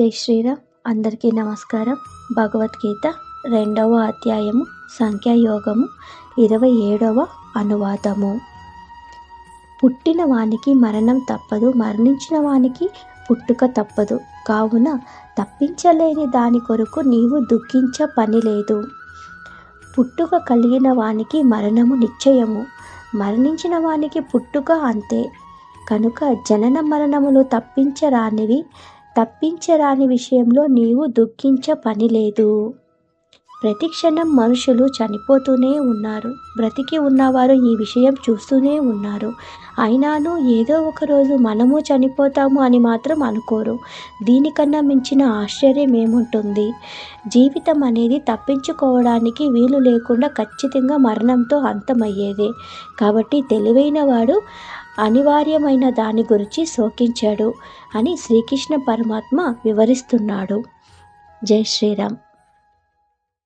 జై శ్రీరామ్. అందరికీ నమస్కారం. భగవద్గీత రెండవ అధ్యాయము సంఖ్యాయోగము ఇరవై ఏడవ అనువాదము. పుట్టిన వానికి మరణం తప్పదు మరణించిన వానికి పుట్టుక తప్పదు. కావున తప్పించలేని దాని కొరకు నీవు దుఃఖించ పని లేదు. పుట్టుక కలిగిన వానికి మరణము నిశ్చయము. మరణించిన వానికి పుట్టుక అంతే. కనుక జనన మరణములు తప్పించరానివి తప్పించరాని విషయంలో నీవు దుఃఖించ పని లేదు. ప్రతిక్షణం మనుషులు చనిపోతూనే ఉన్నారు. బ్రతికి ఉన్నవారు ఈ విషయం చూస్తూనే ఉన్నారు. అయినాను ఏదో ఒక రోజు మనము చనిపోతాము అని మాత్రం అనుకోరు. దీనికన్నా మించిన ఆశ్చర్యం ఏముంటుంది? జీవితం అనేది తప్పించుకోవడానికి వీలు లేకుండా ఖచ్చితంగా మరణంతో అంతమయ్యేదే. కాబట్టి తెలివైన వాడు అనివార్యమైన దాని గురించి శోకించాడు అని శ్రీకృష్ణ పరమాత్మ వివరిస్తున్నాడు. జై శ్రీరామ్.